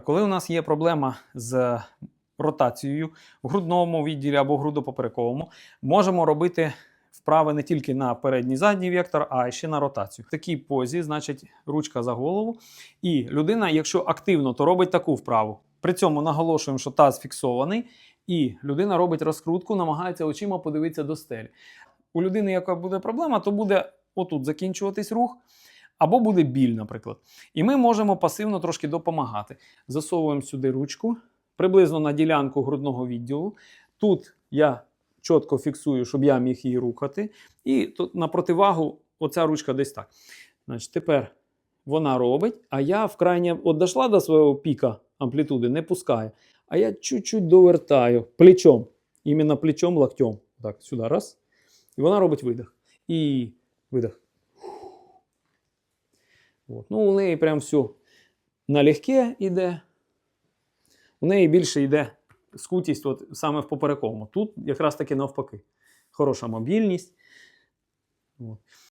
Коли у нас є проблема з ротацією в грудному відділі або грудопоперековому, можемо робити вправи не тільки на передній задній вектор, а ще на ротацію. В такій позі, значить, ручка за голову. І людина, якщо активно, то робить таку вправу. При цьому наголошуємо, що таз фіксований, і людина робить розкрутку, намагається очима подивитися до стелі. У людини, яка буде проблема, то буде отут закінчуватись рух, або буде біль, наприклад. І ми можемо пасивно трошки допомагати. Засовуємо сюди ручку, приблизно на ділянку грудного відділу. Тут я чітко фіксую, щоб я міг її рухати. І тут на противагу оця ручка десь так. Значить, тепер вона робить, а я вкрайня от дійшла до свого піка амплітуди, не пускаю. А я чуть-чуть довертаю плечом. Іменно плечом, локтем. Так, сюди раз. І вона робить видих. І видих. От. Ну, у неї прям все налегке йде. У неї більше йде скутість от, саме в поперековому. Тут якраз таки навпаки. Хороша мобільність. От.